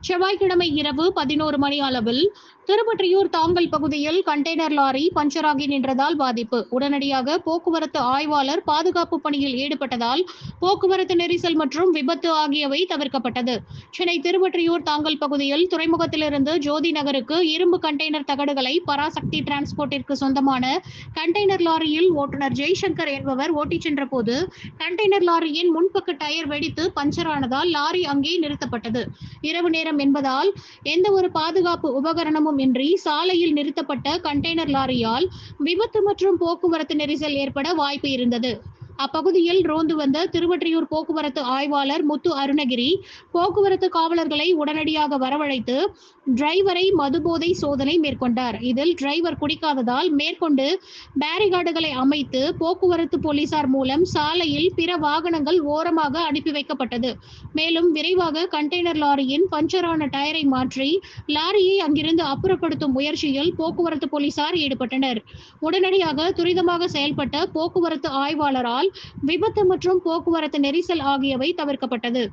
செவ்வாய்க்கிழமை இரவு பதினோரு மணி அளவில் திருப்பற்றியூர் தாங்கல் பகுதியில் கண்டெய்னர் லாரி பஞ்சராகி நின்றதால் பாதிப்பு. உடனடியாக போக்குவரத்து ஆய்வாளர் பாதுகாப்பு பணியில் ஈடுபட்டதால் போக்குவரத்து நெரிசல் மற்றும் விபத்து ஆகியவை தவிர்க்கப்பட்டது. சென்னை திருவற்றியூர் தாங்கல் பகுதியில் துறைமுகத்திலிருந்து ஜோதி நகருக்கு இரும்பு கண்டெய்னர் தகடுகளை பராசக்தி டிரான்ஸ்போர்ட்டிற்கு சொந்தமான கண்டெய்னர் லாரியில் ஓட்டுநர் ஜெய்சங்கர் என்பவர் ஓட்டிச் சென்ற போது கண்டெய்னர் லாரியின் முன்பக்க டயர் வெடித்து பஞ்சரானதால் லாரி அங்கே நிறுத்தப்பட்டது. இரவு நேரம் என்பதால் எந்த ஒரு பாதுகாப்பு உபகரணமும் இன்றி சாலையில் நிறுத்தப்பட்ட கண்டெய்னர் லாரியால் விபத்து மற்றும் போக்குவரத்து நெரிசல் ஏற்பட வாய்ப்பு இருந்தது. அப்பகுதியில் ரோந்து வந்த திருவற்றியூர் போக்குவரத்து ஆய்வாளர் முத்து அருணகிரி போக்குவரத்து காவலர்களை உடனடியாக வரவழைத்து டிரைவரை மதுபோதை சோதனை மேற்கொண்டார். இதில் டிரைவர் குடிக்காததால் மேற்கொண்டு பேரிகார்டுகளை அமைத்து போக்குவரத்து போலீசார் மூலம் சாலையில் பிற வாகனங்கள் ஓரமாக அனுப்பி வைக்கப்பட்டது. மேலும் விரைவாக கண்டெய்னர் லாரியின் பஞ்சரான டயரை மாற்றி லாரியை அங்கிருந்து அப்புறப்படுத்தும் முயற்சியில் போக்குவரத்து போலீசார் ஈடுபட்டனர். உடனடியாக துரிதமாக செயல்பட்ட போக்குவரத்து ஆய்வாளரால் விபத்து மற்றும் போக்குவரத்து நெரிசல் ஆகியவை தவிர்க்கப்பட்டது.